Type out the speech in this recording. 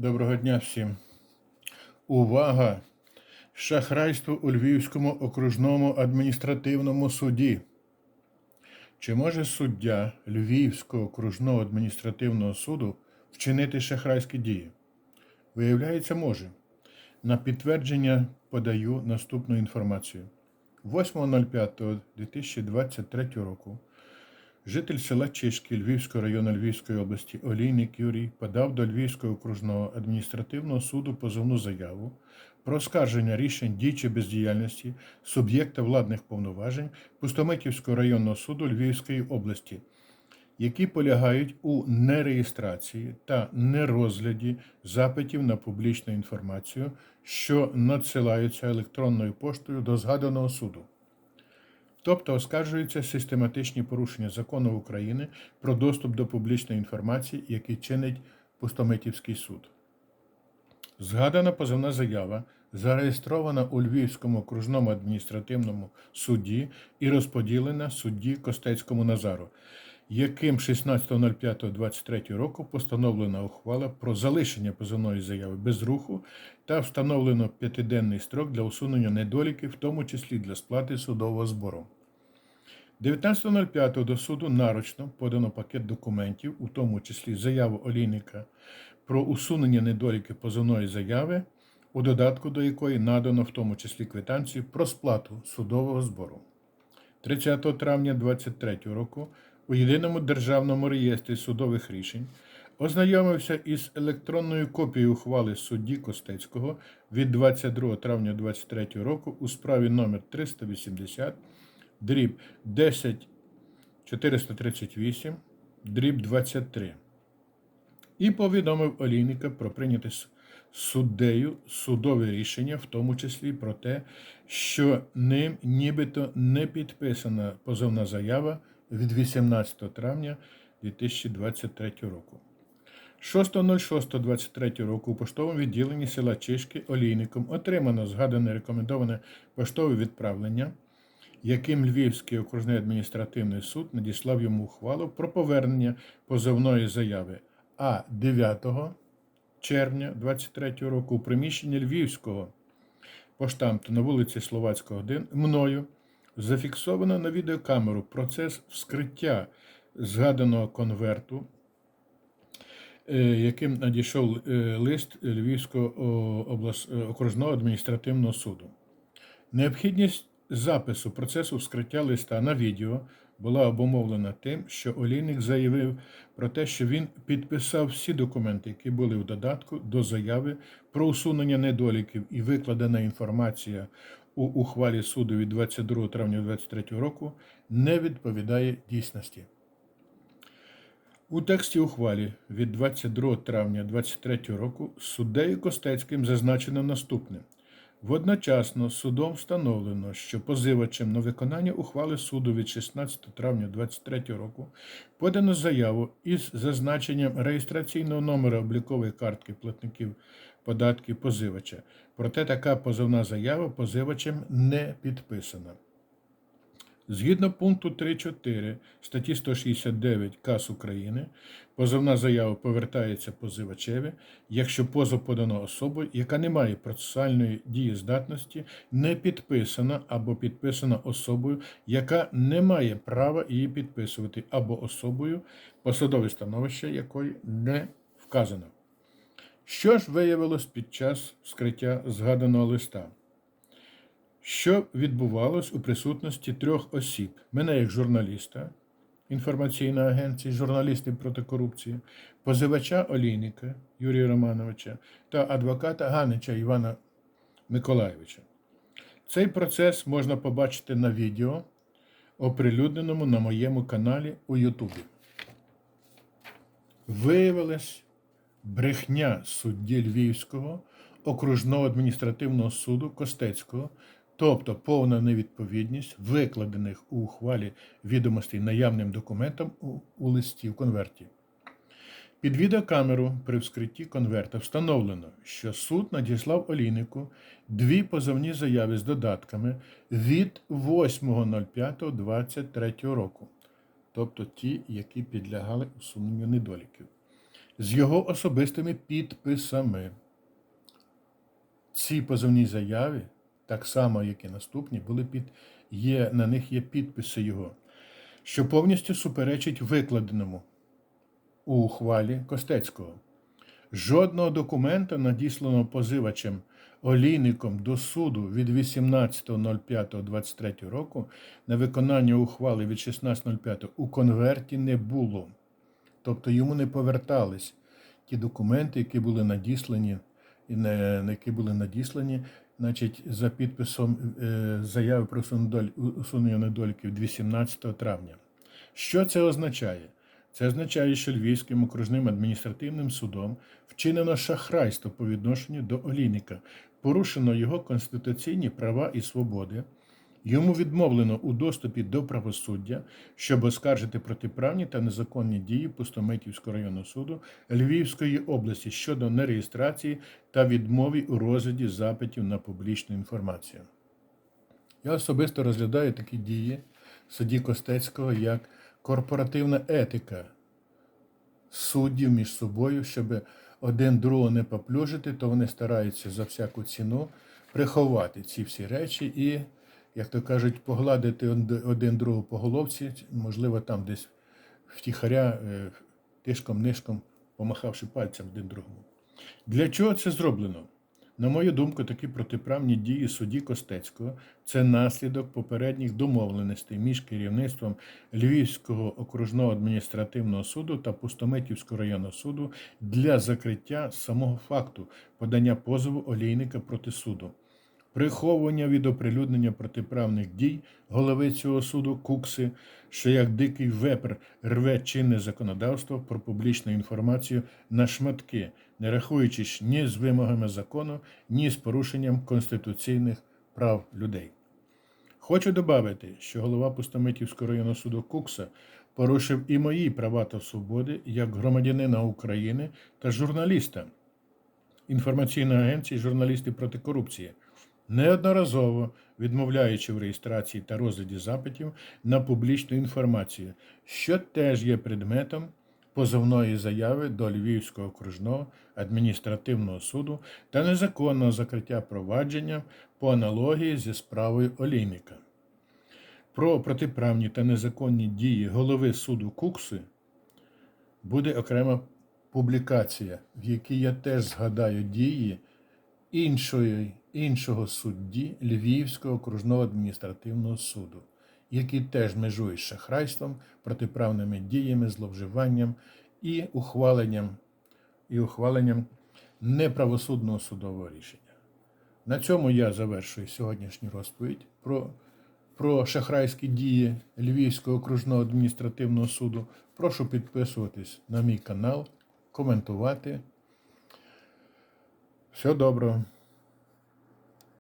Доброго дня всім. Увага! Шахрайство у Львівському окружному адміністративному суді. Чи може суддя Львівського окружного адміністративного суду вчинити шахрайські дії? Виявляється, може. На підтвердження подаю наступну інформацію. 8.05.2023 року Житель села Чишки Львівського району Львівської області Олійник Юрій подав до Львівського окружного адміністративного суду позовну заяву про оскарження рішень дій чи бездіяльності суб'єкта владних повноважень Пустомитівського районного суду Львівської області, які полягають у нереєстрації та нерозгляді запитів на публічну інформацію, що надсилаються електронною поштою до згаданого суду. Тобто оскаржуються систематичні порушення закону України про доступ до публічної інформації, які чинить Пустомитівський суд. Згадана позовна заява зареєстрована у Львівському окружному адміністративному суді і розподілена судді Костецькому Назару, яким 16.05.23 року постановлена ухвала про залишення позовної заяви без руху та встановлено п'ятиденний строк для усунення недоліків, в тому числі для сплати судового збору. 19.05 до суду нарочно подано пакет документів, у тому числі заяву олійника про усунення недоліків позовної заяви, у додатку до якої надано в тому числі квитанцію про сплату судового збору. 30 травня 2023 року у єдиному державному реєстрі судових рішень ознайомився із електронною копією ухвали судді Костецького від 22 травня 2023 року у справі номер 380 дріб 10 438 дріб 23 і повідомив олійника про прийняте суддею судове рішення, в тому числі про те, що ним нібито не підписана позовна заява від 18 травня 2023 року. 6.06.23 року у поштовому відділенні села Чишки олійником отримано згадане рекомендоване поштове відправлення, яким Львівський окружний адміністративний суд надіслав йому ухвалу про повернення позовної заяви а 9 червня 23 року у приміщенні Львівського поштамту на вулиці Словацького 1 мною зафіксовано на відеокамеру процес вскриття згаданого конверту, е, яким надійшов е, лист Львівського е, окружного адміністративного суду. Необхідність запису процесу вскриття листа на відео була обумовлена тим, що олійник заявив про те, що він підписав всі документи, які були в додатку до заяви про усунення недоліків і викладена інформація у ухвалі суду від 22 травня 2023 року не відповідає дійсності. У тексті ухвалі від 22 травня 2023 року суддею Костецьким зазначено наступне. Водночасно судом встановлено, що позивачем на виконання ухвали суду від 16 травня 2023 року подано заяву із зазначенням реєстраційного номера облікової картки платників податків позивача. Проте така позовна заява позивачем не підписана. Згідно пункту 3.4 статті 169 КАС України, позовна заява повертається позивачеві, якщо позов подано особою, яка не має процесуальної дієздатності, не підписана або підписана особою, яка не має права її підписувати, або особою, посадове становище якої не вказано. Що ж виявилось під час вскриття згаданого листа? що відбувалось у присутності трьох осіб: мене як журналіста, інформаційної агенції, журналістів проти корупції, позивача Олійника Юрія Романовича та адвоката Ганича Івана Миколайовича. Цей процес можна побачити на відео, оприлюдненому на моєму каналі у Ютубі. Виявилась брехня судді Львівського окружного адміністративного суду Костецького, тобто повна невідповідність викладених у ухвалі відомостей наявним документам у, у листі в конверті. Під відеокамеру при вскритті конверта встановлено, що суд надіслав олійнику дві позовні заяви з додатками від 8.05.23 року, тобто ті, які підлягали усуненню недоліків. З його особистими підписами. Ці позовні заяві, так само, як і наступні, були під, є, на них є підписи його, що повністю суперечить викладеному у ухвалі Костецького. Жодного документа, надісланого позивачем олійником до суду від 18.05.23 року на виконання ухвали від 16.05 у конверті не було. Тобто йому не повертались ті документи, які були надіслані, і не, які були надіслані, значить, за підписом е, заяви про усунення- недоліків 18 травня. Що це означає? Це означає, що Львівським окружним адміністративним судом вчинено шахрайство по відношенню до олійника, порушено його конституційні права і свободи. Йому відмовлено у доступі до правосуддя, щоб оскаржити протиправні та незаконні дії Пустомитівського районного суду Львівської області щодо нереєстрації та відмови у розгляді запитів на публічну інформацію. Я особисто розглядаю такі дії судді Костецького як корпоративна етика суддів між собою, щоб один другого не поплюжити, то вони стараються за всяку ціну приховати ці всі речі і, як то кажуть, погладити один другу по головці, можливо, там десь втіхаря, е, тишком-нишком, помахавши пальцем один другому. Для чого це зроблено? На мою думку, такі протиправні дії судді Костецького це наслідок попередніх домовленостей між керівництвом Львівського окружного адміністративного суду та Пустомитівського районного суду для закриття самого факту подання позову олійника проти суду. Приховування від оприлюднення протиправних дій голови цього суду Кукси, що як дикий вепр рве чинне законодавство про публічну інформацію на шматки, не рахуючись ні з вимогами закону, ні з порушенням конституційних прав людей. Хочу додати, що голова Пустомитівського районного суду Кукса порушив і мої права та свободи як громадянина України та журналіста інформаційної агенції журналісти проти корупції, неодноразово відмовляючи в реєстрації та розгляді запитів на публічну інформацію, що теж є предметом позовної заяви до Львівського окружного адміністративного суду та незаконного закриття провадження по аналогії зі справою Олійника. Про протиправні та незаконні дії голови суду Кукси буде окрема публікація, в якій я теж згадаю дії іншої, іншого судді Львівського окружного адміністративного суду, який теж межує з шахрайством, протиправними діями, зловживанням і ухваленням, і ухваленням неправосудного судового рішення. На цьому я завершую сьогоднішню розповідь про, про шахрайські дії Львівського окружного адміністративного суду. Прошу підписуватись на мій канал, коментувати. Всього доброго.